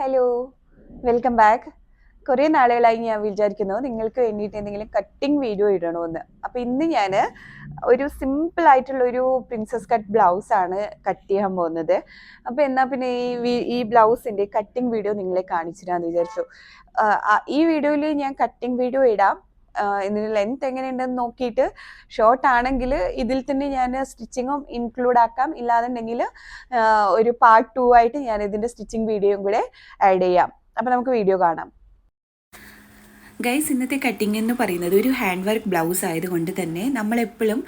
Hello welcome back കുറേ നാളുകളായി ഞാൻ വിചാരിക്കുന്നു നിങ്ങൾക്ക് വേണ്ടിയിട്ട് എന്തെങ്കിലും കട്ടിങ് വീഡിയോ ഇടണമെന്ന് അപ്പോൾ ഇന്ന് ഞാൻ ഒരു സിമ്പിൾ ആയിട്ടുള്ള ഒരു പ്രിൻസസ് കട്ട് ബ്ലൗസ് ആണ് കട്ട് ചെയ്യാൻ പോകുന്നത്. അപ്പോൾ എന്നാ പിന്നെ ഈ ഈ ബ്ലൗസിന്റെ കട്ടിങ് വീഡിയോ നിങ്ങളെ കാണിച്ചിരാന്ന് വിചാരിച്ചു. ഈ വീഡിയോയിൽ ഞാൻ കട്ടിങ് വീഡിയോ ഇടാം. ഇതിന് ലെങ്ത് എങ്ങനെയുണ്ടെന്ന് നോക്കിയിട്ട് ഷോർട്ട് ആണെങ്കിൽ ഇതിൽ തന്നെ ഞാൻ സ്റ്റിച്ചിങ്ങും ഇൻക്ലൂഡ് ആക്കാം. ഇല്ലാന്നുണ്ടെങ്കിൽ ഒരു പാർട്ട് ടു ആയിട്ട് ഞാൻ ഇതിന്റെ സ്റ്റിച്ചിങ് വീഡിയോയും കൂടെ ആഡ് ചെയ്യാം. അപ്പോൾ നമുക്ക് വീഡിയോ കാണാം. ഗൈസ് ഇന്നത്തെ കട്ടിംഗ് എന്ന് പറയുന്നത് ഒരു ഹാൻഡ് വർക്ക് ബ്ലൗസ് ആയതുകൊണ്ട് തന്നെ നമ്മളെപ്പോഴും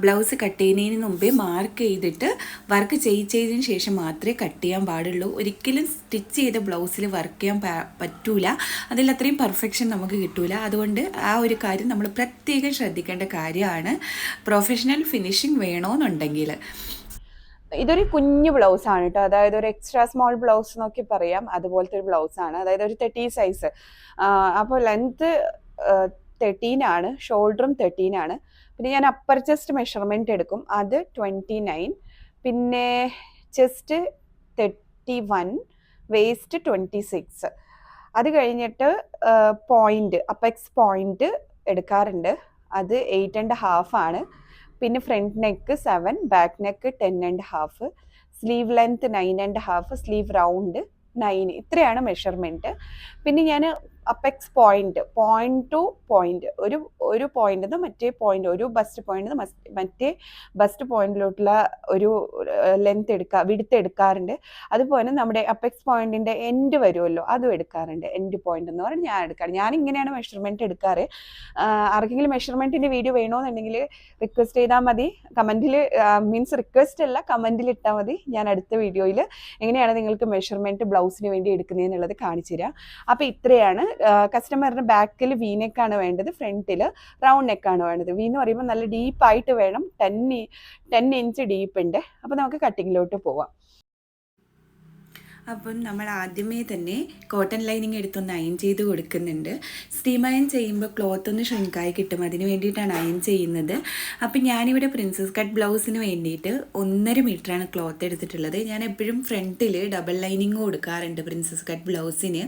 ബ്ലൗസ് കട്ട് ചെയ്യുന്നതിന് മുമ്പേ മാർക്ക് ചെയ്തിട്ട് വർക്ക് ചെയ്യിച്ചതിന് ശേഷം മാത്രമേ കട്ട് ചെയ്യാൻ പാടുള്ളൂ. ഒരിക്കലും സ്റ്റിച്ച് ചെയ്ത ബ്ലൗസിൽ വർക്ക് ചെയ്യാൻ പറ്റൂല. അതിൽ അത്രയും പെർഫെക്ഷൻ നമുക്ക് കിട്ടൂല. അതുകൊണ്ട് ആ ഒരു കാര്യം നമ്മൾ പ്രത്യേകം ശ്രദ്ധിക്കേണ്ട കാര്യമാണ്. പ്രൊഫഷണൽ ഫിനിഷിംഗ് വേണമെന്നുണ്ടെങ്കിൽ ഇതൊരു കുഞ്ഞു ബ്ലൗസ് ആണ് കേട്ടോ അതായത് ഒരു എക്സ്ട്രാ സ്മോൾ ബ്ലൗസ് നോക്കി പറയാം. അതുപോലത്തെ ഒരു ബ്ലൗസ് ആണ്. അതായത് ഒരു തേർട്ടി സൈസ് അപ്പോൾ ലെങ്ത് തേർട്ടീൻ ആണ്. ഷോൾഡറും തേർട്ടീൻ ആണ്. പിന്നെ ഞാൻ അപ്പർ ചെസ്റ്റ് മെഷർമെന്റ് എടുക്കും. അത് ട്വന്റി നയൻ പിന്നെ chest thirty one waist twenty six അത് കഴിഞ്ഞിട്ട് പോയിന്റ് അപ്പെക്സ് പോയിന്റ് എടുക്കാറുണ്ട്. അത് എയ്റ്റ് ആൻഡ് ഹാഫ് ആണ്. പിന്നെ front neck seven back neck ten and half sleeve length nine and half sleeve round nine ഇത്രയാണ് മെഷർമെന്റ് പിന്നെ ഞാൻ apex point point two point ഒരു ഒരു പോയിന്റ് നിന്ന് മറ്റേ പോയിന്റ് ഒരു ബസ്റ്റ് പോയിന്റ് മറ്റേ ബസ്റ്റ് പോയിന്റിലോട്ടുള്ള ഒരു ലെങ്ത് എടുക്കുക വിടുത്ത് എടുക്കാറുണ്ട്. അതുപോലെ നമ്മുടെ അപ്പെക്സ് പോയിന്റിന്റെ എൻഡ് വരുമല്ലോ അതും എടുക്കാറുണ്ട്. എൻഡ് പോയിന്റ് എന്ന് പറഞ്ഞാൽ ഞാൻ എടുക്കാറ്. ഞാൻ ഇങ്ങനെയാണ് മെഷർമെന്റ് എടുക്കാറ് ആർക്കെങ്കിലും മെഷർമെന്റിന്റെ വീഡിയോ വേണമെന്നുണ്ടെങ്കിൽ റിക്വസ്റ്റ് ചെയ്താൽ മതി. കമന്റിൽ മീൻസ് റിക്വസ്റ്റ് അല്ല കമന്റിൽ ഇട്ടാൽ മതി. ഞാൻ അടുത്ത വീഡിയോയിൽ എങ്ങനെയാണ് നിങ്ങൾക്ക് മെഷർമെന്റ് ബ്ലൗസിന് വേണ്ടി എടുക്കുന്നതെന്നുള്ളത് കാണിച്ചു തരാം. അപ്പോൾ ഇത്രയാണ് കസ്റ്റമറിന് ബാക്കിൽ വി നെക്കാണ് വേണ്ടത് ഫ്രണ്ടിൽ റൗണ്ട് നെക്കാണ് വേണ്ടത്. വി എന്ന് പറയുമ്പോൾ നല്ല ഡീപ്പായിട്ട് വേണം ടെൻ ടെൻ ഇഞ്ച് ഡീപ്പ് ഉണ്ട്. അപ്പോൾ നമുക്ക് കട്ടിങ്ങിലോട്ട് പോവാം. അപ്പം നമ്മൾ ആദ്യമേ തന്നെ കോട്ടൺ ലൈനിങ് എടുത്തൊന്ന് അയൺ ചെയ്ത് കൊടുക്കുന്നുണ്ട്. സ്റ്റീം അയൺ ചെയ്യുമ്പോൾ ക്ലോത്ത് ഒന്ന് ഷ്രിങ്കായി കിട്ടും. അതിന് വേണ്ടിയിട്ടാണ് അയൺ ചെയ്യുന്നത്. അപ്പം ഞാനിവിടെ പ്രിൻസസ് കട്ട് ബ്ലൗസിന് വേണ്ടിയിട്ട് ഒന്നര മീറ്ററാണ് ക്ലോത്ത് എടുത്തിട്ടുള്ളത്. ഞാൻ എപ്പോഴും ഫ്രണ്ടിൽ ഡബിൾ ലൈനിങ് കൊടുക്കാറുണ്ട് പ്രിൻസസ് കട്ട് ബ്ലൗസിന്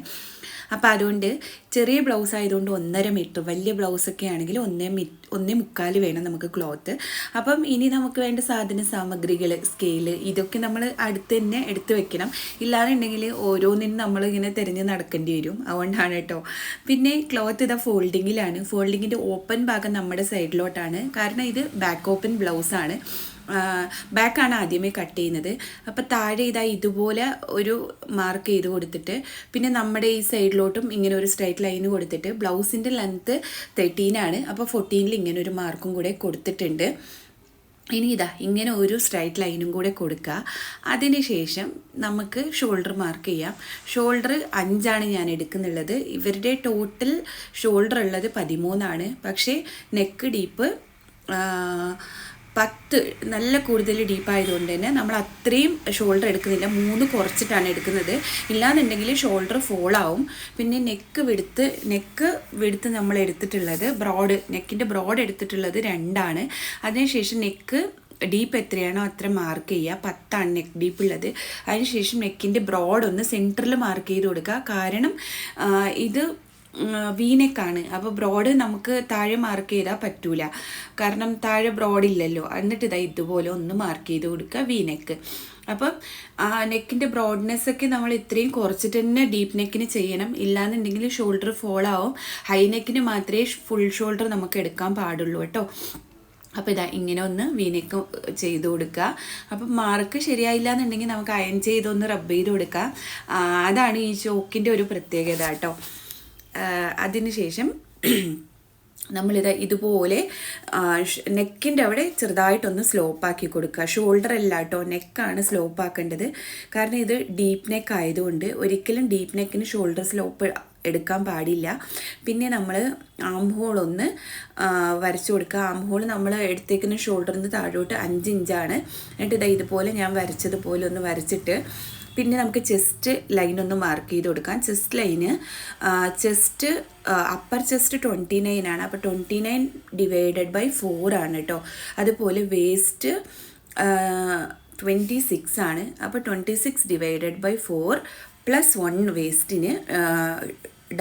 അപ്പോൾ അതുകൊണ്ട് ചെറിയ ബ്ലൗസ് ആയതുകൊണ്ട് ഒന്നര മീറ്റർ വലിയ ബ്ലൗസൊക്കെ ആണെങ്കിൽ ഒന്നേ മീ ഒന്നേ മുക്കാൽ വേണം നമുക്ക് ക്ലോത്ത്. അപ്പം ഇനി നമുക്ക് വേണ്ട സാധന സാമഗ്രികൾ സ്കെയിൽ ഇതൊക്കെ നമ്മൾ അടുത്ത് തന്നെ എടുത്ത് വെക്കണം. ഇല്ലാന്നുണ്ടെങ്കിൽ ഓരോന്നിനും നമ്മൾ ഇങ്ങനെ തിരഞ്ഞ് നടക്കേണ്ടി വരും. അതുകൊണ്ടാണ് കേട്ടോ. പിന്നെ ക്ലോത്ത് ഇതാ ഫോൾഡിങ്ങിലാണ്. ഫോൾഡിങ്ങിന്റെ ഓപ്പൺ ഭാഗം നമ്മുടെ സൈഡിലോട്ടാണ്. കാരണം ഇത് ബാക്ക് ഓപ്പൺ ബ്ലൗസാണ്. ബാക്കാണ് ആദ്യമേ കട്ട് ചെയ്യുന്നത്. അപ്പോൾ താഴെ ഇതാ ഇതുപോലെ ഒരു മാർക്ക് ചെയ്ത് കൊടുത്തിട്ട് പിന്നെ നമ്മുടെ ഈ സൈഡിലോട്ടും ഇങ്ങനെ ഒരു സ്ട്രൈറ്റ് ലൈൻ കൊടുത്തിട്ട് ബ്ലൗസിന്റെ ലെങ്ത്ത് തേർട്ടീനാണ്. അപ്പോൾ ഫോർട്ടീനിൽ ഇങ്ങനെ ഒരു മാർക്കും കൂടെ കൊടുത്തിട്ടുണ്ട്. ഇനി ഇതാ ഇങ്ങനെ ഒരു സ്ട്രൈറ്റ് ലൈനും കൂടെ കൊടുക്കുക അതിനുശേഷം നമുക്ക് ഷോൾഡർ മാർക്ക് ചെയ്യാം. ഷോൾഡർ അഞ്ചാണ് ഞാൻ എടുക്കുന്നുള്ളത്. ഇവരുടെ ടോട്ടൽ ഷോൾഡർ ഉള്ളത് പതിമൂന്നാണ്. പക്ഷേ നെക്ക് ഡീപ്പ് പത്ത് നല്ല കൂടുതൽ ഡീപ്പായതുകൊണ്ട് തന്നെ നമ്മൾ അത്രയും ഷോൾഡർ എടുക്കുന്നില്ല. മൂന്ന് കുറച്ചിട്ടാണ് എടുക്കുന്നത്. ഇല്ലാന്നുണ്ടെങ്കിൽ ഷോൾഡർ ഫോൾ ആവും. പിന്നെ നെക്ക് വിടുത്ത് നെക്ക് വിടുത്ത് നമ്മൾ എടുത്തിട്ടുള്ളത് ബ്രോഡ് നെക്കിന്റെ ബ്രോഡ് എടുത്തിട്ടുള്ളത് രണ്ടാണ്. അതിനുശേഷം നെക്ക് ഡീപ്പ് എത്രയാണോ അത്ര മാർക്ക് ചെയ്യുക. പത്താണ് നെക്ക് ഡീപ്പ് ഉള്ളത്. അതിനുശേഷം നെക്കിന്റെ ബ്രോഡ് ഒന്ന് സെന്ററിൽ മാർക്ക് ചെയ്ത് കൊടുക്കുക. കാരണം ഇത് വീനെക്കാണ് അപ്പോൾ ബ്രോഡ് നമുക്ക് താഴെ മാർക്ക് ചെയ്താൽ പറ്റൂല. കാരണം താഴെ ബ്രോഡ് ഇല്ലല്ലോ. എന്നിട്ട് ഇതാ ഇതുപോലെ ഒന്ന് മാർക്ക് ചെയ്ത് കൊടുക്കുക വീനെക്ക് അപ്പം ആ നെക്കിന്റെ ബ്രോഡ്നെസ് ഒക്കെ നമ്മൾ ഇത്രയും കുറച്ചിട്ട് തന്നെ ഡീപ്പ് നെക്കിന് ചെയ്യണം. ഇല്ലാന്നുണ്ടെങ്കിൽ ഷോൾഡർ ഫോൾ ആവും. ഹൈ നെക്കിന് മാത്രമേ ഫുൾ ഷോൾഡർ നമുക്ക് എടുക്കാൻ പാടുള്ളൂ കേട്ടോ. അപ്പോൾ ഇതാ ഇങ്ങനെ ഒന്ന് വീനക്ക് ചെയ്ത് കൊടുക്കുക അപ്പം മാർക്ക് ശരിയായില്ല എന്നുണ്ടെങ്കിൽ നമുക്ക് അയൺ ചെയ്തൊന്ന് റബ്ബ് ചെയ്ത് കൊടുക്കുക അതാണ് ഈ ചോക്കിന്റെ ഒരു പ്രത്യേകത കേട്ടോ. അതിനുശേഷം നമ്മളിത് ഇതുപോലെ നെക്കിന്റെ അവിടെ ചെറുതായിട്ടൊന്ന് സ്ലോപ്പാക്കി കൊടുക്കുക. ഷോൾഡർ അല്ല കേട്ടോ നെക്കാണ് സ്ലോപ്പ് ആക്കേണ്ടത് കാരണം ഇത് ഡീപ്പ് നെക്ക് ആയതുകൊണ്ട് ഒരിക്കലും ഡീപ്പ് നെക്കിന് ഷോൾഡർ സ്ലോപ്പ് എടുക്കാൻ പാടില്ല. പിന്നെ നമ്മൾ ആം ഹോൾ ഒന്ന് വരച്ചു കൊടുക്കുക. ആംഹോൾ നമ്മൾ എടുത്തേക്കുന്ന ഷോൾഡറിൽ നിന്ന് താഴോട്ട് അഞ്ച് ഇഞ്ചാണ്. എന്നിട്ട് ഇതാ ഇതുപോലെ ഞാൻ വരച്ചതുപോലെ ഒന്ന് വരച്ചിട്ട് പിന്നെ നമുക്ക് ചെസ്റ്റ് ലൈൻ ഒന്ന് മാർക്ക് ചെയ്ത് കൊടുക്കാം. Chest line chest upper chest twenty nine ആണ്. അപ്പോൾ twenty nine divided by four ആണ് കേട്ടോ അതുപോലെ വേസ്റ്റ് ട്വന്റി സിക്സ് ആണ്. അപ്പോൾ twenty six divided by four plus one വേസ്റ്റിന്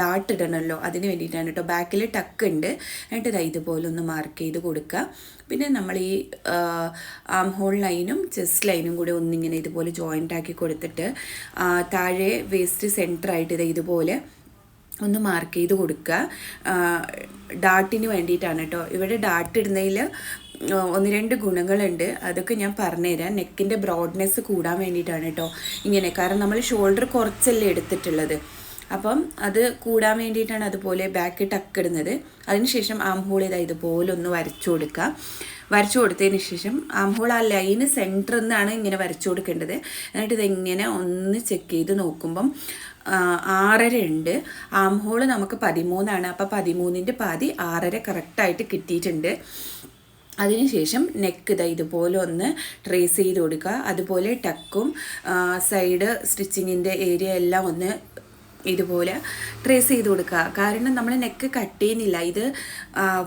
dot ഇടണമല്ലോ അതിന് വേണ്ടിയിട്ടാണ് കേട്ടോ ബാക്കിൽ ടക്ക് ഉണ്ട്. എന്നിട്ട് ഇതാ ഇതുപോലെ ഒന്ന് മാർക്ക് ചെയ്ത് കൊടുക്കുക പിന്നെ നമ്മൾ ഈ ആം ഹോൾ ലൈനും ചെസ്റ്റ് ലൈനും കൂടെ ഒന്നിങ്ങനെ ഇതുപോലെ ജോയിന്റ് ആക്കി കൊടുത്തിട്ട് താഴെ വേസ്റ്റ് സെന്ററായിട്ട് ഇത് ഇതുപോലെ ഒന്ന് മാർക്ക് ചെയ്ത് കൊടുക്കുക ഡാട്ടിന് വേണ്ടിയിട്ടാണ് കേട്ടോ ഇവിടെ ഡാട്ട് ഇടുന്നതിൽ ഒന്ന് രണ്ട് ഗുണങ്ങളുണ്ട്. അതൊക്കെ ഞാൻ പറഞ്ഞുതരാം. നെക്കിന്റെ ബ്രോഡ്നെസ് കൂടാൻ വേണ്ടിയിട്ടാണ് കേട്ടോ ഇങ്ങനെ. കാരണം നമ്മൾ ഷോൾഡർ കുറച്ചല്ലേ എടുത്തിട്ടുള്ളത്. അപ്പം അത് കൂടാൻ വേണ്ടിയിട്ടാണ് അതുപോലെ ബാക്ക് ടക്ക് ഇടുന്നത്. അതിനുശേഷം ആം ഹോൾ ഇതാ ഇതുപോലെ ഒന്ന് വരച്ചു കൊടുക്കുക. വരച്ചു കൊടുത്തതിന് ശേഷം ആം ഹോൾ ആ ലൈന് സെന്ററിൽ നിന്നാണ് ഇങ്ങനെ വരച്ചു കൊടുക്കേണ്ടത്. എന്നിട്ട് ഇതെങ്ങനെ ഒന്ന് ചെക്ക് ചെയ്ത് നോക്കുമ്പം ആറര ഉണ്ട്. ആം ഹോൾ നമുക്ക് പതിമൂന്നാണ്. അപ്പോൾ പതിമൂന്നിന്റെ പാതി ആറര കറക്റ്റായിട്ട് കിട്ടിയിട്ടുണ്ട്. അതിനുശേഷം നെക്ക് ഇതാ ഇതുപോലെ ഒന്ന് ട്രേസ് ചെയ്ത് കൊടുക്കുക. അതുപോലെ ടക്കും സൈഡ് സ്റ്റിച്ചിങ്ങിന്റെ ഏരിയ എല്ലാം ഒന്ന് ഇതുപോലെ ട്രേസ് ചെയ്ത് കൊടുക്കുക. കാരണം നമ്മൾ നെക്ക് കട്ട് ചെയ്യുന്നില്ല. ഇത്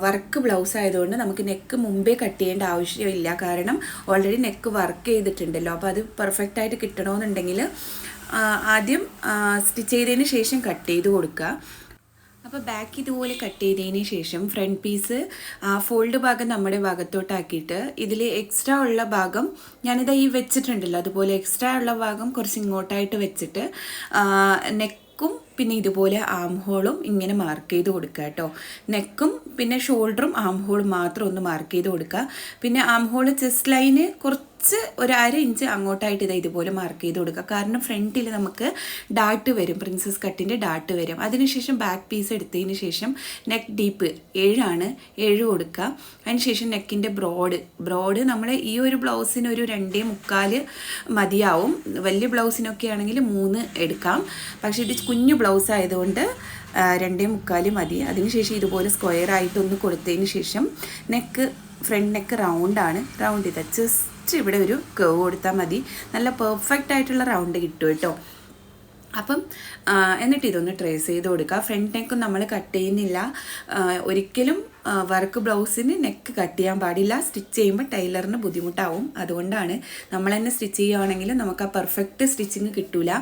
വർക്ക് ബ്ലൗസ് ആയതുകൊണ്ട് നമുക്ക് നെക്ക് മുമ്പേ കട്ട് ചെയ്യേണ്ട ആവശ്യമില്ല. കാരണം ഓൾറെഡി നെക്ക് വർക്ക് ചെയ്തിട്ടുണ്ടല്ലോ. അപ്പോൾ അത് പെർഫെക്റ്റ് ആയിട്ട് കിട്ടണമെന്നുണ്ടെങ്കിൽ ആദ്യം സ്റ്റിച്ച് ചെയ്തതിന് ശേഷം കട്ട് ചെയ്ത് കൊടുക്കുക. അപ്പോൾ ബാക്ക് ഇതുപോലെ കട്ട് ചെയ്തതിന് ശേഷം ഫ്രണ്ട് പീസ് ഫോൾഡ് ഭാഗം നമ്മുടെ ഭാഗത്തോട്ടാക്കിയിട്ട് ഇതിൽ എക്സ്ട്രാ ഉള്ള ഭാഗം ഞാനിത് ഈ വെച്ചിട്ടുണ്ടല്ലോ. അതുപോലെ എക്സ്ട്രാ ഉള്ള ഭാഗം കുറച്ച് ഇങ്ങോട്ടായിട്ട് വെച്ചിട്ട് നെക്കും Assalamualaikum. പിന്നെ ഇതുപോലെ ആം ഹോളും ഇങ്ങനെ മാർക്ക് ചെയ്ത് കൊടുക്കുക കേട്ടോ. നെക്കും പിന്നെ ഷോൾഡറും ആം ഹോളും മാത്രം ഒന്ന് മാർക്ക് ചെയ്ത് കൊടുക്കുക. പിന്നെ ആം ഹോൾ ചെസ്റ്റ് ലൈന് കുറച്ച് ഒരു അര ഇഞ്ച് അങ്ങോട്ടായിട്ട് ഇത് ഇതുപോലെ മാർക്ക് ചെയ്ത് കൊടുക്കുക. കാരണം ഫ്രണ്ടിൽ നമുക്ക് ഡാട്ട് വരും. പ്രിൻസസ് കട്ടിന്റെ ഡാട്ട് വരും. അതിനുശേഷം ബാക്ക് പീസ് എടുത്തതിന് ശേഷം നെക്ക് ഡീപ്പ് ഏഴാണ്. ഏഴ് കൊടുക്കുക. അതിനുശേഷം നെക്കിന്റെ ബ്രോഡ് ബ്രോഡ് നമ്മൾ ഈ ഒരു ബ്ലൗസിന് ഒരു രണ്ടേ മുക്കാൽ മതിയാവും. വലിയ ബ്ലൗസിനൊക്കെ ആണെങ്കിൽ മൂന്ന് എടുക്കാം. പക്ഷേ ഇത് കുഞ്ഞു ബ്ലൗസ് ആയതുകൊണ്ട് രണ്ടേ മുക്കാൽ മതി. അതിനുശേഷം ഇതുപോലെ സ്ക്വയർ ആയിട്ട് ഒന്ന് കൊടുത്തതിന് ശേഷം നെക്ക് ഫ്രണ്ട് നെക്ക് റൗണ്ടാണ് റൗണ്ട് ചെയ്ത ജസ്റ്റ് ഇവിടെ ഒരു കേവ് കൊടുത്താൽ മതി. നല്ല പെർഫെക്റ്റ് ആയിട്ടുള്ള റൗണ്ട് കിട്ടും കേട്ടോ. അപ്പം എന്നിട്ട് ഇതൊന്ന് ട്രേസ് ചെയ്ത് കൊടുക്കുക ഫ്രണ്ട് നെക്ക് നമ്മൾ കട്ട് ചെയ്യുന്നില്ല. ഒരിക്കലും വർക്ക് ബ്ലൗസിന് നെക്ക് കട്ട് ചെയ്യാൻ പാടില്ല. സ്റ്റിച്ച് ചെയ്യുമ്പോൾ ടൈലറിന് ബുദ്ധിമുട്ടാവും. അതുകൊണ്ടാണ് നമ്മൾ തന്നെ സ്റ്റിച്ച് ചെയ്യുകയാണെങ്കിൽ നമുക്ക് ആ പെർഫെക്റ്റ് സ്റ്റിച്ചിങ് കിട്ടൂല.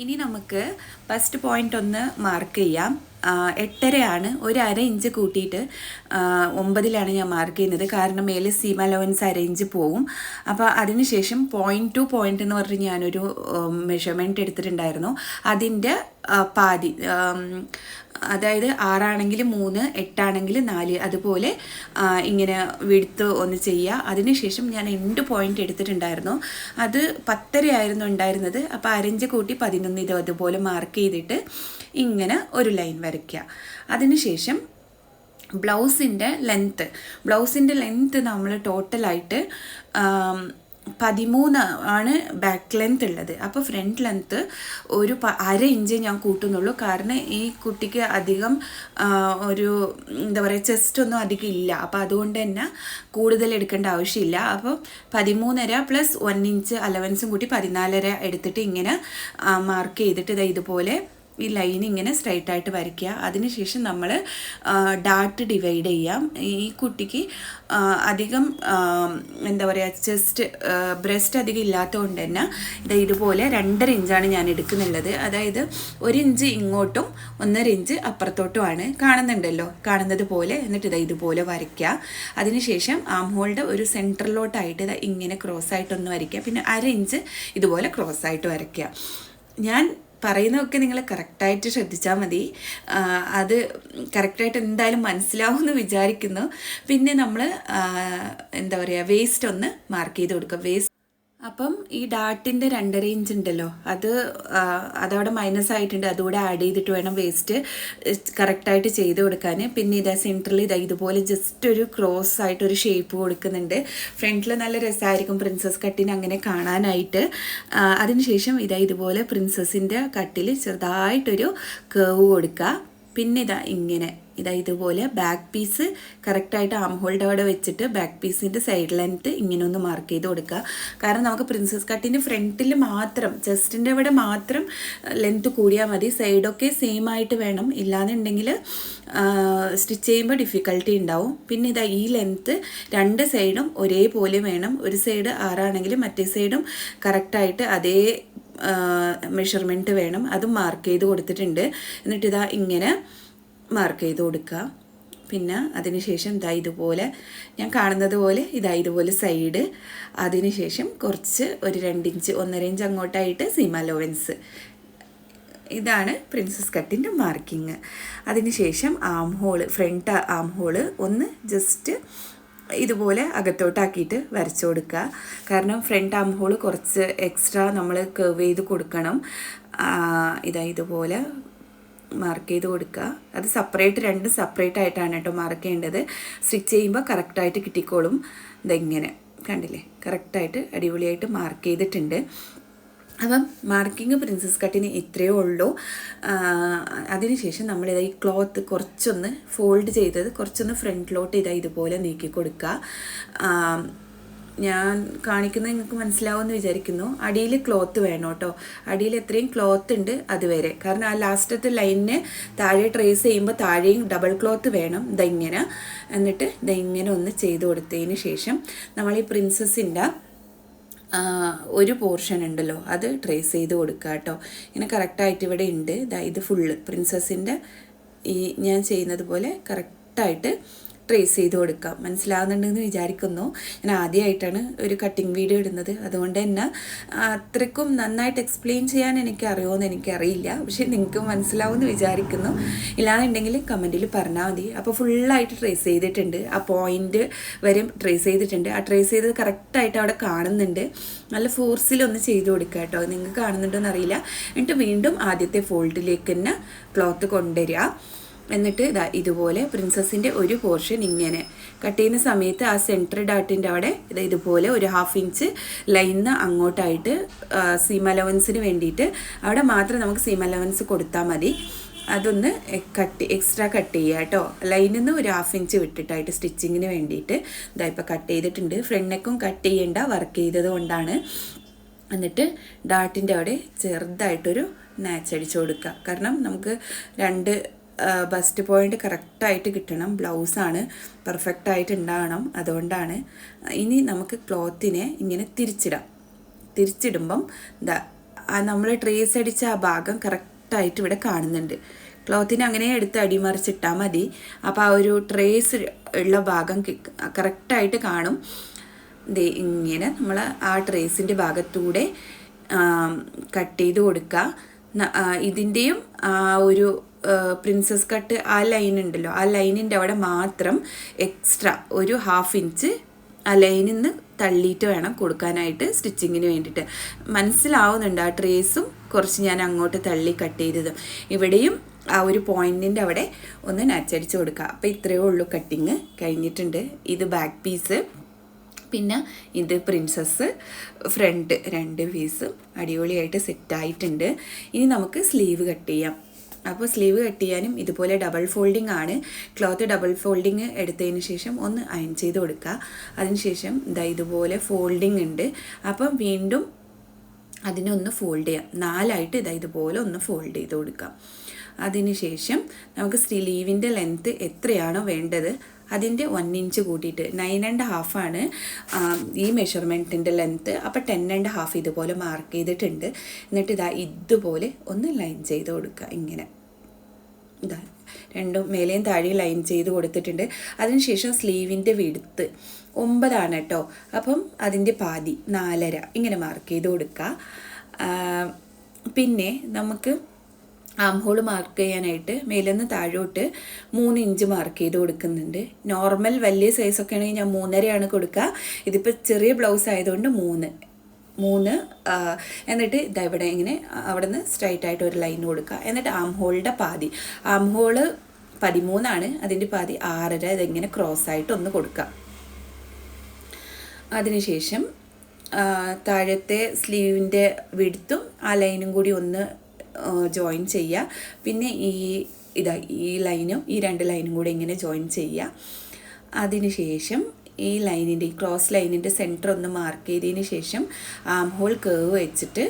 ഇനി നമുക്ക് ഫസ്റ്റ് പോയിന്റ് ഒന്ന് മാർക്ക് ചെയ്യാം. എട്ടരയാണ്. ഒരു അര ഇഞ്ച് കൂട്ടിയിട്ട് ഒമ്പതിലാണ് ഞാൻ മാർക്ക് ചെയ്യുന്നത്. കാരണം മേലെ സീം അലവൻസ് അര ഇഞ്ച് പോവും അപ്പോൾ അതിനുശേഷം പോയിന്റ് ടു പോയിന്റ് എന്ന് പറഞ്ഞ് ഞാനൊരു മെഷർമെന്റ് എടുത്തിട്ടുണ്ടായിരുന്നു. അതിന്റെ പാതി അതായത് ആറാണെങ്കിൽ മൂന്ന് എട്ടാണെങ്കിൽ നാല് അതുപോലെ ഇങ്ങനെ വിടുത്ത് ഒന്ന് ചെയ്യുക. അതിനുശേഷം ഞാൻ എണ്ട് പോയിന്റ് എടുത്തിട്ടുണ്ടായിരുന്നു. അത് പത്തരയായിരുന്നു ഉണ്ടായിരുന്നത്. അപ്പോൾ അരഞ്ച് കൂട്ടി പതിനൊന്ന് ഇത് അതുപോലെ മാർക്ക് ചെയ്തിട്ട് ഇങ്ങനെ ഒരു ലൈൻ വരയ്ക്കുക. അതിനുശേഷം ബ്ലൗസിന്റെ ലെങ്ത്ത് ബ്ലൗസിന്റെ ലെങ്ത്ത് നമ്മൾ ടോട്ടലായിട്ട് പതിമൂന്ന് ആണ് ബാക്ക് ലെങ്ത് ഉള്ളത്. അപ്പോൾ ഫ്രണ്ട് ലെങ്ത്ത് ഒരു അര ഇഞ്ച് ഞാൻ കൂട്ടുന്നുള്ളൂ. കാരണം ഈ കുട്ടിക്ക് അധികം ഒരു എന്താ പറയുക ചെസ്റ്റ് ഒന്നും അധികം ഇല്ല. അപ്പോൾ അതുകൊണ്ട് തന്നെ കൂടുതൽ എടുക്കേണ്ട ആവശ്യമില്ല. അപ്പോൾ പതിമൂന്നര പ്ലസ് വൺ ഇഞ്ച് അലവൻസും കൂട്ടി പതിനാലര എടുത്തിട്ട് ഇങ്ങനെ മാർക്ക് ചെയ്തിട്ട് ഇതാ ഇതുപോലെ ഈ ലൈൻ ഇങ്ങനെ സ്ട്രൈറ്റ് ആയിട്ട് വരയ്ക്കുക. അതിനുശേഷം നമ്മൾ ഡാട്ട് ഡിവൈഡ് ചെയ്യാം. ഈ കുട്ടിക്ക് അധികം എന്താ പറയുക ചെസ്റ്റ് ബ്രസ്റ്റ് അധികം ഇല്ലാത്തതുകൊണ്ട് തന്നെ ഇത് ഇതുപോലെ രണ്ടര ഇഞ്ചാണ് ഞാൻ എടുക്കുന്നുള്ളത്. അതായത് ഒരു ഇഞ്ച് ഇങ്ങോട്ടും ഒന്നര ഇഞ്ച് അപ്പുറത്തോട്ടുമാണ് കാണുന്നുണ്ടല്ലോ. കാണുന്നത് പോലെ എന്നിട്ട് ഇതാ ഇതുപോലെ വരയ്ക്കുക. അതിനുശേഷം ആം ഹോളുടെ ഒരു സെന്ററിലോട്ടായിട്ട് ഇതാ ഇങ്ങനെ ക്രോസ് ആയിട്ടൊന്ന് വരയ്ക്കുക. പിന്നെ അര ഇഞ്ച് ഇതുപോലെ ക്രോസ് ആയിട്ട് വരയ്ക്കുക. ഞാൻ പറയുന്നതൊക്കെ നിങ്ങൾ കറക്റ്റായിട്ട് ശ്രദ്ധിച്ചാൽ മതി. അത് കറക്റ്റായിട്ട് എന്തായാലും മനസ്സിലാവുമെന്ന് വിചാരിക്കുന്നു. പിന്നെ നമ്മൾ എന്താ പറയുക വേസ്റ്റ് ഒന്ന് മാർക്ക് ചെയ്ത് കൊടുക്കുക. വേസ്റ്റ് അപ്പം ഈ ഡാട്ടിന്റെ രണ്ടര ഇഞ്ച് ഉണ്ടല്ലോ അത് അതവിടെ മൈനസ് ആയിട്ടുണ്ട്. അതുകൂടെ ആഡ് ചെയ്തിട്ട് വേണം വേസ്റ്റ് കറക്റ്റായിട്ട് ചെയ്ത് കൊടുക്കാൻ പിന്നെ ഇതാ സെന്ററിൽ ഇതാ ഇതുപോലെ ജസ്റ്റ് ഒരു ക്രോസ് ആയിട്ട് ഒരു ഷേപ്പ് കൊടുക്കുന്നുണ്ട്. ഫ്രണ്ടിൽ നല്ല രസമായിരിക്കും പ്രിൻസസ് കട്ടിന് അങ്ങനെ കാണാനായിട്ട്. അതിനുശേഷം ഇതാ ഇതുപോലെ പ്രിൻസസിന്റെ കട്ടിൽ ചെറുതായിട്ടൊരു കേവ് കൊടുക്കുക പിന്നെ ഇതാ ഇങ്ങനെ. ഇതാ ഇതുപോലെ ബാക്ക് പീസ് കറക്റ്റായിട്ട് ആം ഹോൾഡ് അവിടെ വെച്ചിട്ട് ബാക്ക് പീസിന്റെ സൈഡ് ലെങ്ത്ത് ഇങ്ങനെ ഒന്ന് മാർക്ക് ചെയ്ത് കൊടുക്കുക. കാരണം നമുക്ക് പ്രിൻസസ് കട്ടിന്റെ ഫ്രണ്ടിൽ മാത്രം ചെസ്റ്റിന്റെ ഇവിടെ മാത്രം ലെങ്ത്ത് കൂടിയാൽ മതി. സൈഡൊക്കെ സെയിം ആയിട്ട് വേണം. ഇല്ലാന്നുണ്ടെങ്കിൽ സ്റ്റിച്ച് ചെയ്യുമ്പോൾ ഡിഫിക്കൽട്ടി ഉണ്ടാവും. പിന്നെ ഇതാ ഈ ലെങ്ത്ത് രണ്ട് സൈഡും ഒരേപോലെ വേണം. ഒരു സൈഡ് ആറാണെങ്കിൽ മറ്റേ സൈഡും കറക്റ്റായിട്ട് അതേ മെഷർമെന്റ് വേണം. അതും മാർക്ക് ചെയ്ത് കൊടുത്തിട്ടുണ്ട്. എന്നിട്ട് ഇതാ ഇങ്ങനെ മാർക്ക് ചെയ്ത് കൊടുക്കുക പിന്നെ അതിനുശേഷം ഇതാ ഇതുപോലെ ഞാൻ കാണുന്നത് പോലെ ഇതാ ഇതുപോലെ സൈഡ് അതിനുശേഷം കുറച്ച് ഒരു രണ്ടിഞ്ച് ഒന്നര ഇഞ്ച് അങ്ങോട്ടായിട്ട് സീമ ലോവൻസ് ഇതാണ് പ്രിൻസസ് കട്ടിന്റെ മാർക്കിങ് അതിനുശേഷം arm hole front arm hole ഒന്ന് ജസ്റ്റ് ഇതുപോലെ അകത്തോട്ടാക്കിയിട്ട് വരച്ചു കൊടുക്കുക കാരണം ഫ്രണ്ട് ആം ഹോൾ കുറച്ച് എക്സ്ട്രാ നമ്മൾ കർവ് ചെയ്ത് കൊടുക്കണം. ഇതാ ഇതുപോലെ മാർക്ക് ചെയ്ത് കൊടുക്കുക. അത് സെപ്പറേറ്റ് രണ്ട് സെപ്പറേറ്റ് ആയിട്ടാണ് കേട്ടോ മാർക്ക് ചെയ്യേണ്ടത്. സ്റ്റിച്ച് ചെയ്യുമ്പോൾ കറക്റ്റായിട്ട് കിട്ടിക്കോളും. ഇതെങ്ങനെ? കണ്ടില്ലേ? കറക്റ്റായിട്ട് അടിപൊളിയായിട്ട് മാർക്ക് ചെയ്തിട്ടുണ്ട്. അപ്പം മാർക്കിങ് പ്രിൻസസ് കട്ടിന് ഇത്രയേ ഉള്ളൂ. അതിനുശേഷം നമ്മൾ ഈ ക്ലോത്ത് കുറച്ചൊന്ന് ഫോൾഡ് ചെയ്തത് കുറച്ചൊന്ന് ഫ്രണ്ടിലോട്ട് ഇതാ ഇതുപോലെ നീക്കി കൊടുക്കുക. ഞാൻ കാണിക്കുന്നത് നിങ്ങൾക്ക് മനസ്സിലാവുമെന്ന് വിചാരിക്കുന്നു. അടിയിൽ ക്ലോത്ത് വേണം കേട്ടോ. അടിയിൽ എത്രയും ക്ലോത്ത് ഉണ്ട് അതുവരെ. കാരണം ആ ലാസ്റ്റത്തെ ലൈനിന് താഴെ ട്രേസ് ചെയ്യുമ്പോൾ താഴെയും ഡബിൾ ക്ലോത്ത് വേണം. ഇതെങ്ങനെ എന്നിട്ട് ഇതെങ്ങനെ ഒന്ന് ചെയ്ത് കൊടുത്തതിന് ശേഷം നമ്മൾ ഈ പ്രിൻസസിന്റെ ഒരു പോർഷൻ ഉണ്ടല്ലോ. അത് ട്രേസ് ചെയ്ത് കൊടുക്കുക കേട്ടോ. ഇങ്ങനെ കറക്റ്റായിട്ട് ഇവിടെ ഉണ്ട്. ഇത് ഫുള്ള് പ്രിൻസസിന്റെ ഈ ഞാൻ ചെയ്യുന്നത് പോലെ കറക്റ്റായിട്ട് ട്രേസ് ചെയ്ത് കൊടുക്കാം. മനസ്സിലാവുന്നുണ്ടെന്ന് വിചാരിക്കുന്നു. ഞാൻ ആദ്യമായിട്ടാണ് ഒരു കട്ടിങ് വീഡിയോ ഇടുന്നത്. അതുകൊണ്ട് തന്നെ അത്രയ്ക്കും നന്നായിട്ട് എക്സ്പ്ലെയിൻ ചെയ്യാൻ എനിക്ക് അറിയുമെന്ന് എനിക്കറിയില്ല. പക്ഷേ നിങ്ങൾക്ക് മനസ്സിലാവുമെന്ന് വിചാരിക്കുന്നു. ഇല്ലാന്നുണ്ടെങ്കിൽ കമന്റിൽ പറഞ്ഞാൽ മതി. അപ്പോൾ ഫുള്ളായിട്ട് ട്രേസ് ചെയ്തിട്ടുണ്ട്. ആ പോയിന്റ് വരെ ട്രേസ് ചെയ്തിട്ടുണ്ട്. ആ ട്രേസ് ചെയ്തത് കറക്റ്റായിട്ട് അവിടെ കാണുന്നുണ്ട്. നല്ല ഫോഴ്സിലൊന്ന് ചെയ്ത് കൊടുക്കുക കേട്ടോ. നിങ്ങൾക്ക് കാണുന്നുണ്ടോ എന്നറിയില്ല എന്നിട്ട് വീണ്ടും ആദ്യത്തെ ഫോൾഡിലേക്ക് തന്നെ ക്ലോത്ത് കൊണ്ടുവരിക. എന്നിട്ട് ഇതാ ഇതുപോലെ പ്രിൻസസിന്റെ ഒരു പോർഷൻ ഇങ്ങനെ. കട്ട് ചെയ്യുന്ന സമയത്ത് ആ സെന്റർ ഡാട്ടിന്റെ അവിടെ ഇത് ഇതുപോലെ ഒരു ഹാഫ് ഇഞ്ച് ലൈന്ന് അങ്ങോട്ടായിട്ട് സീം അലവൻസിന് വേണ്ടിയിട്ട് അവിടെ മാത്രം നമുക്ക് സീം അലവൻസ് കൊടുത്താൽ മതി. അതൊന്ന് കട്ട് എക്സ്ട്രാ കട്ട് ചെയ്യുക കേട്ടോ. ലൈനിൽ നിന്ന് ഒരു ഹാഫ് ഇഞ്ച് വിട്ടിട്ടായിട്ട് സ്റ്റിച്ചിങ്ങിന് വേണ്ടിയിട്ട് ഇതാ ഇപ്പോൾ കട്ട് ചെയ്തിട്ടുണ്ട്. ഫ്രണ്ട് നെക്കും കട്ട് ചെയ്യേണ്ട വർക്ക് ചെയ്തത് കൊണ്ടാണ്. എന്നിട്ട് ഡാട്ടിന്റെ അവിടെ ചെറുതായിട്ടൊരു നാച്ച് അടിച്ചു കൊടുക്കുക. കാരണം നമുക്ക് രണ്ട് ബസ്റ്റ് പോയിന്റ് കറക്റ്റായിട്ട് കിട്ടണം. ബ്ലൗസാണ് പെർഫെക്റ്റ് ആയിട്ട് ഉണ്ടാകണം അതുകൊണ്ടാണ് ഇനി നമുക്ക് ക്ലോത്തിനെ ഇങ്ങനെ തിരിച്ചിടാം. തിരിച്ചിടുമ്പം ദാ നമ്മൾ ട്രേസ് അടിച്ച ആ ഭാഗം കറക്റ്റായിട്ട് ഇവിടെ കാണുന്നുണ്ട്. ക്ലോത്തിനെ അങ്ങനെ എടുത്ത് അടിമറിച്ചിട്ടാൽ മതി. അപ്പോൾ ആ ഒരു ട്രേസ് ഉള്ള ഭാഗം കറക്റ്റായിട്ട് കാണും. ദേ ഇങ്ങനെ നമ്മൾ ആ ട്രേസിന്റെ ഭാഗത്തൂടെ കട്ട് ചെയ്ത് കൊടുക്കുക ഇതിന്റെയും ആ ഒരു പ്രിൻസസ് കട്ട് ആ ലൈൻ ഉണ്ടല്ലോ. ആ ലൈനിന്റെ അവിടെ മാത്രം എക്സ്ട്രാ ഒരു ഹാഫ് ഇഞ്ച് ആ ലൈനിൽ നിന്ന് തള്ളിയിട്ട് വേണം കൊടുക്കാനായിട്ട് സ്റ്റിച്ചിങ്ങിന് വേണ്ടിയിട്ട്. മനസ്സിലാവുന്നുണ്ട് ആ ട്രേസും കുറച്ച് ഞാൻ അങ്ങോട്ട് തള്ളി കട്ട് ചെയ്തതും. ഇവിടെയും ആ ഒരു പോയിന്റിന്റെ അവിടെ ഒന്ന് നച്ചടിച്ച് കൊടുക്കുക അപ്പോൾ ഇത്രയേ ഉള്ളൂ കട്ടിങ് കഴിഞ്ഞിട്ടുണ്ട്. ഇത് ബാക്ക് പീസ് പിന്നെ ഇത് പ്രിൻസസ് ഫ്രണ്ട് രണ്ട് പീസും അടിപൊളിയായിട്ട് സെറ്റായിട്ടുണ്ട് ഇനി നമുക്ക് സ്ലീവ് കട്ട് ചെയ്യാം. അപ്പോൾ സ്ലീവ് കട്ട് ചെയ്യാനും ഇതുപോലെ ഡബിൾ ഫോൾഡിംഗ് ആണ്. ക്ലോത്ത് ഡബിൾ ഫോൾഡിങ് എടുത്തതിന് ശേഷം ഒന്ന് അയൺ ചെയ്ത് കൊടുക്കുക. അതിനുശേഷം ഇതാ ഇതുപോലെ ഫോൾഡിംഗ് ഉണ്ട്. അപ്പം വീണ്ടും അതിനെ ഒന്ന് ഫോൾഡ് ചെയ്യാം. നാലായിട്ട് ഇതാ ഇതുപോലെ ഒന്ന് ഫോൾഡ് ചെയ്ത് കൊടുക്കാം. അതിനുശേഷം നമുക്ക് സ്ലീവിന്റെ ലെങ്ത്ത് എത്രയാണോ വേണ്ടത് അതിന്റെ വൺ ഇഞ്ച് കൂട്ടിയിട്ട് നയൻ ആൻഡ് ഹാഫാണ് ഈ മെഷർമെന്റിന്റെ ലെങ്ത്ത് അപ്പോൾ ടെൻ ആൻഡ് ഹാഫ് ഇതുപോലെ മാർക്ക് ചെയ്തിട്ടുണ്ട്. എന്നിട്ട് ഇതാ ഇതുപോലെ ഒന്ന് ലൈൻ ചെയ്ത് കൊടുക്കുക ഇങ്ങനെ. ഇതാ രണ്ടും മേലെയും താഴെയും ലൈൻ ചെയ്ത് കൊടുത്തിട്ടുണ്ട്. അതിനുശേഷം സ്ലീവിന്റെ വിടുത്ത് ഒമ്പതാണ് കേട്ടോ അപ്പം അതിന്റെ പാതി നാലര ഇങ്ങനെ മാർക്ക് ചെയ്ത് കൊടുക്കുക. പിന്നെ നമുക്ക് ആം ഹോൾ മാർക്ക് ചെയ്യാനായിട്ട് മേലെന്ന് താഴോട്ട് മൂന്ന് ഇഞ്ച് മാർക്ക് ചെയ്ത് കൊടുക്കുന്നുണ്ട്. നോർമൽ വലിയ സൈസൊക്കെ ആണെങ്കിൽ ഞാൻ മൂന്നരയാണ് കൊടുക്കുക. ഇതിപ്പോൾ ചെറിയ ബ്ലൗസ് ആയതുകൊണ്ട് മൂന്ന്. മൂന്ന് എന്നിട്ട് ഇതാ ഇവിടെ ഇങ്ങനെ അവിടെ നിന്ന് സ്ട്രൈറ്റ് ആയിട്ട് ഒരു ലൈൻ കൊടുക്കുക. എന്നിട്ട് ആം ഹോളിന്റെ പാതി. ആം ഹോൾ പതിമൂന്നാണ്. അതിന്റെ പാതി ആറര ഇതെങ്ങനെ ക്രോസ് ആയിട്ട് ഒന്ന് കൊടുക്കുക. അതിനുശേഷം താഴത്തെ സ്ലീവിന്റെ വിടുത്തും ആ ലൈനും കൂടി ഒന്ന് ജോയിൻ ചെയ്യുക പിന്നെ ഈ ഇതാ ഈ ലൈനും ഈ രണ്ട് ലൈനും കൂടെ ഇങ്ങനെ ജോയിൻ ചെയ്യുക അതിനുശേഷം ഈ ലൈനിന്റെ ഈ ക്രോസ് ലൈനിന്റെ സെന്റർ ഒന്ന് മാർക്ക് ചെയ്തതിന് ശേഷം ആം ഹോൾ കേവ് വെച്ചിട്ട്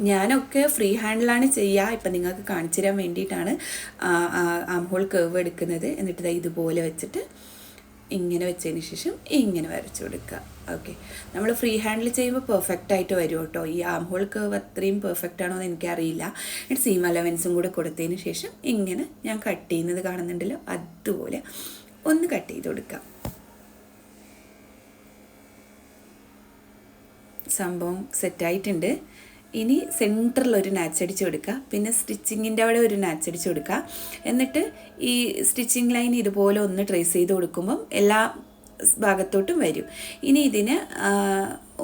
ഞാനൊക്കെ ഫ്രീ ഹാൻഡിലാണ് ചെയ്യുക ഇപ്പം നിങ്ങൾക്ക് കാണിച്ചു തരാൻ വേണ്ടിയിട്ടാണ് ആം ഹോൾ കേവ് എടുക്കുന്നത്. എന്നിട്ട് ഇതുപോലെ വെച്ചിട്ട് ഇങ്ങനെ വെച്ചതിന് ശേഷം ഇങ്ങനെ വരച്ചു കൊടുക്കുക. ഓക്കെ നമ്മൾ ഫ്രീ ഹാൻഡിൽ ചെയ്യുമ്പോൾ പെർഫെക്റ്റ് ആയിട്ട് വരും കേട്ടോ. ഈ ആം ഹോൾ കേവ് അത്രയും പെർഫെക്റ്റ് ആണോ എന്ന് എനിക്കറിയില്ല. എന്നിട്ട് സീം അലവൻസും കൂടെ കൊടുത്തതിന് ശേഷം ഇങ്ങനെ ഞാൻ കട്ട് ചെയ്യുന്നത് കാണുന്നുണ്ടല്ലോ? അതുപോലെ ഒന്ന് കട്ട് ചെയ്ത് കൊടുക്കാം സംഭവം സെറ്റായിട്ടുണ്ട് ഇനി സെന്ററിൽ ഒരു നാച്ച് അടിച്ച് കൊടുക്കുക. പിന്നെ സ്റ്റിച്ചിങ്ങിന്റെ അവിടെ ഒരു നാച്ച് അടിച്ച് കൊടുക്കുക. എന്നിട്ട് ഈ സ്റ്റിച്ചിങ് ലൈൻ ഇതുപോലെ ഒന്ന് ട്രേസ് ചെയ്ത് കൊടുക്കുമ്പം എല്ലാ ഭാഗത്തോട്ടും വരും. ഇനി ഇതിന്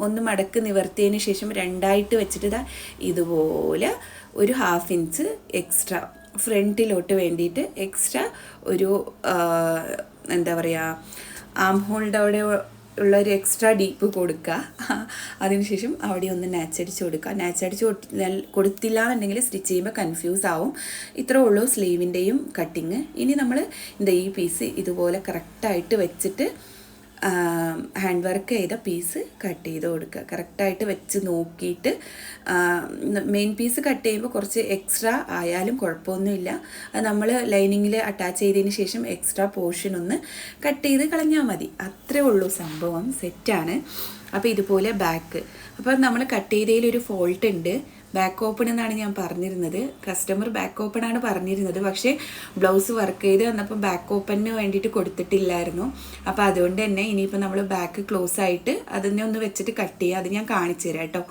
ഒന്ന് മടക്ക് നിവർത്തിയതിന് ശേഷം രണ്ടായിട്ട് വെച്ചിട്ട് ഇതാ ഇതുപോലെ ഒരു ഹാഫ് ഇഞ്ച് എക്സ്ട്രാ ഫ്രണ്ടിലോട്ട് വേണ്ടിയിട്ട് എക്സ്ട്രാ ഒരു എന്താ പറയുക ആം ഹോൾഡ് അവിടെ ഉള്ള ഒരു എക്സ്ട്രാ ഡീപ്പ് കൊടുക്കുക അതിനുശേഷം അവിടെ ഒന്ന് നാച്ചടിച്ച് കൊടുക്കുക നാച്ചടിച്ച് കൊടുത്തില്ല എന്നുണ്ടെങ്കിൽ സ്റ്റിച്ച് ചെയ്യുമ്പോൾ കൺഫ്യൂസ് ആവും. ഇത്രേ ഉള്ളൂ സ്ലീവിന്റെയും കട്ടിങ് ഇനി നമ്മൾ എന്താ ഈ പീസ് ഇതുപോലെ കറക്റ്റായിട്ട് വെച്ചിട്ട് ഹാൻഡ് വർക്ക് ചെയ്ത പീസ് കട്ട് ചെയ്ത് കൊടുക്കുക. കറക്റ്റായിട്ട് വെച്ച് നോക്കിയിട്ട് മെയിൻ പീസ് കട്ട് ചെയ്യുമ്പോൾ കുറച്ച് എക്സ്ട്രാ ആയാലും കുഴപ്പമൊന്നുമില്ല. അത് നമ്മൾ ലൈനിങ്ങിൽ അറ്റാച്ച് ചെയ്തതിന് ശേഷം എക്സ്ട്രാ പോർഷൻ ഒന്ന് കട്ട് ചെയ്ത് കളഞ്ഞാൽ മതി. അത്രേ ഉള്ളൂ സംഭവം. സെറ്റാണ് അപ്പോൾ ഇതുപോലെ ബാക്ക് അപ്പോൾ നമ്മൾ കട്ട് ചെയ്തതിൽ ഒരു ഫോൾട്ട് ഉണ്ട്. ബാക്ക് ഓപ്പൺ എന്നാണ് ഞാൻ പറഞ്ഞിരുന്നത്. കസ്റ്റമർ ബാക്ക് ഓപ്പൺ ആണ് പറഞ്ഞിരുന്നത്. പക്ഷേ ബ്ലൗസ് വർക്ക് ചെയ്ത് വന്നപ്പോൾ ബാക്ക് ഓപ്പണിന് വേണ്ടിയിട്ട് കൊടുത്തിട്ടില്ലായിരുന്നു. അപ്പോൾ അതുകൊണ്ട് തന്നെ ഇനിയിപ്പോൾ നമ്മൾ ബാക്ക് ക്ലോസ് ആയിട്ട് അതിനെ ഒന്ന് വെച്ചിട്ട് കട്ട് ചെയ്യുക അത് ഞാൻ കാണിച്ചു തരാം കേട്ടോ.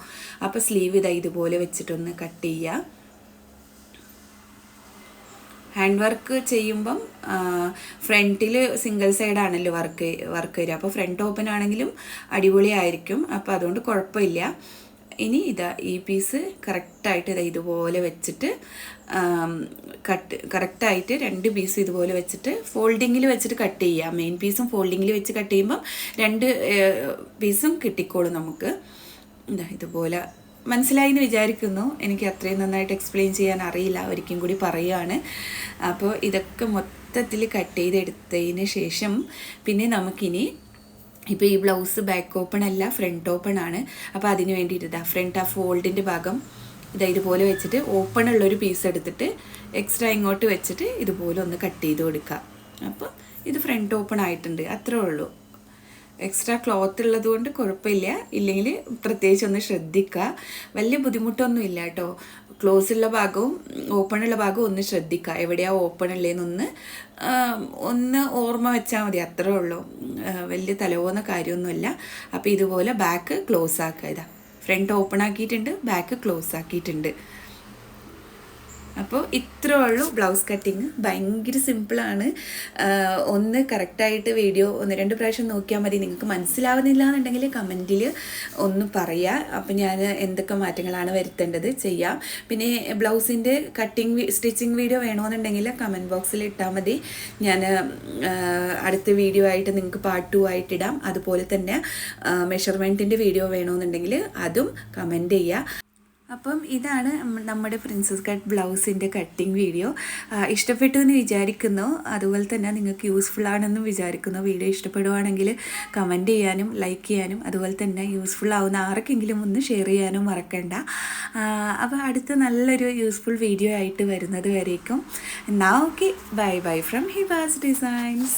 അപ്പോൾ സ്ലീവ് ഇതാ ഇതുപോലെ വെച്ചിട്ടൊന്ന് കട്ട് ചെയ്യുക ഹാൻഡ് വർക്ക് ചെയ്യുമ്പം ഫ്രണ്ടിൽ സിംഗിൾ സൈഡ് ആണല്ലോ വർക്ക് വർക്ക് വരിക. അപ്പോൾ ഫ്രണ്ട് ഓപ്പൺ ആണെങ്കിലും അടിപൊളിയായിരിക്കും. അപ്പോൾ അതുകൊണ്ട് കുഴപ്പമില്ല. ഇനി ഇതാ ഈ പീസ് കറക്റ്റായിട്ട് ഇതാ ഇതുപോലെ വെച്ചിട്ട് കട്ട് കറക്റ്റായിട്ട് രണ്ട് പീസ് ഇതുപോലെ വെച്ചിട്ട് ഫോൾഡിങ്ങിൽ വെച്ചിട്ട് കട്ട് ചെയ്യുക മെയിൻ പീസും ഫോൾഡിങ്ങിൽ വെച്ച് കട്ട് ചെയ്യുമ്പം രണ്ട് പീസും കിട്ടിക്കോളും നമുക്ക്. എന്താ ഇതുപോലെ മനസ്സിലായി എന്ന് വിചാരിക്കുന്നു. എനിക്ക് അത്രയും നന്നായിട്ട് എക്സ്പ്ലെയിൻ ചെയ്യാൻ അറിയില്ല. ഒരിക്കലും കൂടി പറയുകയാണ് അപ്പോൾ ഇതൊക്കെ മൊത്തത്തിൽ കട്ട് ചെയ്തെടുത്തതിന് ശേഷം പിന്നെ നമുക്കിനി ഇപ്പോൾ ഈ ബ്ലൗസ് ബാക്ക് ഓപ്പൺ അല്ല ഫ്രണ്ട് ഓപ്പൺ ആണ്. അപ്പോൾ അതിന് വേണ്ടിയിട്ട് ഇതാ ഫ്രണ്ട് ആ ഫോൾഡിന്റെ ഭാഗം ഇതാ ഇതുപോലെ വെച്ചിട്ട് ഓപ്പൺ ഉള്ളൊരു പീസ് എടുത്തിട്ട് എക്സ്ട്രാ ഇങ്ങോട്ട് വെച്ചിട്ട് ഇതുപോലെ ഒന്ന് കട്ട് ചെയ്ത് കൊടുക്കുക അപ്പോൾ ഇത് ഫ്രണ്ട് ഓപ്പൺ ആയിട്ടുണ്ട്. അത്രേ ഉള്ളൂ. എക്സ്ട്രാ ക്ലോത്ത് ഉള്ളത് കൊണ്ട് കുഴപ്പമില്ല. ഇല്ലെങ്കിൽ പ്രത്യേകിച്ച് ഒന്ന് ശ്രദ്ധിക്കുക വലിയ ബുദ്ധിമുട്ടൊന്നും ഇല്ല കേട്ടോ. ക്ലോസ് ഉള്ള ഭാഗവും ഓപ്പൺ ഉള്ള ഭാഗവും ഒന്ന് ശ്രദ്ധിക്കുക. എവിടെയാ ഓപ്പൺ ആം, ഒന്ന് ഓർമ്മ വെച്ചാൽ മതി. അത്രേ ഉള്ളൂ. വലിയ തലവോന്ന കാര്യമൊന്നുമില്ല. അപ്പോൾ ഇതുപോലെ ബാക്ക് ക്ലോസ് ആക്കുക ഇതാ. ഫ്രണ്ട് ഓപ്പൺ ആക്കിയിട്ടുണ്ട് ബാക്ക് ക്ലോസ് ആക്കിയിട്ടുണ്ട്. അപ്പോൾ ഇത്രേ ഉള്ളൂ ബ്ലൗസ് കട്ടിങ്. ഭയങ്കര സിമ്പിളാണ് ഒന്ന് കറക്റ്റായിട്ട് വീഡിയോ ഒന്ന് രണ്ട് പ്രാവശ്യം നോക്കിയാൽ മതി. നിങ്ങൾക്ക് മനസ്സിലാവുന്നില്ല എന്നുണ്ടെങ്കിൽ കമന്റിൽ ഒന്ന് പറയുക അപ്പം ഞാൻ എന്തൊക്കെ മാറ്റങ്ങളാണ് വരുത്തേണ്ടത് ചെയ്യാം. പിന്നെ ബ്ലൗസിന്റെ കട്ടിങ് സ്റ്റിച്ചിങ് വീഡിയോ വേണമെന്നുണ്ടെങ്കിൽ കമന്റ് ബോക്സിൽ ഇട്ടാൽ മതി. ഞാൻ അടുത്ത വീഡിയോ ആയിട്ട് നിങ്ങൾക്ക് പാർട്ട് ടു ആയിട്ടിടാം അതുപോലെ തന്നെ മെഷർമെന്റിന്റെ വീഡിയോ വേണമെന്നുണ്ടെങ്കിൽ അതും കമന്റ് ചെയ്യുക അപ്പം ഇതാണ് നമ്മുടെ പ്രിൻസസ് കട്ട് ബ്ലൗസിന്റെ കട്ടിങ് വീഡിയോ ഇഷ്ടപ്പെട്ടു എന്ന് വിചാരിക്കുന്നു. അതുപോലെ തന്നെ നിങ്ങൾക്ക് യൂസ്ഫുൾ ആണെന്നും വിചാരിക്കുന്നു. വീഡിയോ ഇഷ്ടപ്പെടുവാണെങ്കിൽ കമന്റ് ചെയ്യാനും ലൈക്ക് ചെയ്യാനും അതുപോലെ തന്നെ യൂസ്ഫുൾ ആവുന്ന ആർക്കെങ്കിലും ഒന്ന് ഷെയർ ചെയ്യാനും മറക്കണ്ട. അപ്പോൾ അടുത്ത നല്ലൊരു യൂസ്ഫുൾ വീഡിയോ ആയിട്ട് വരുന്നത് വരേക്കും. എന്നാ okay bye bye from Hiba's designs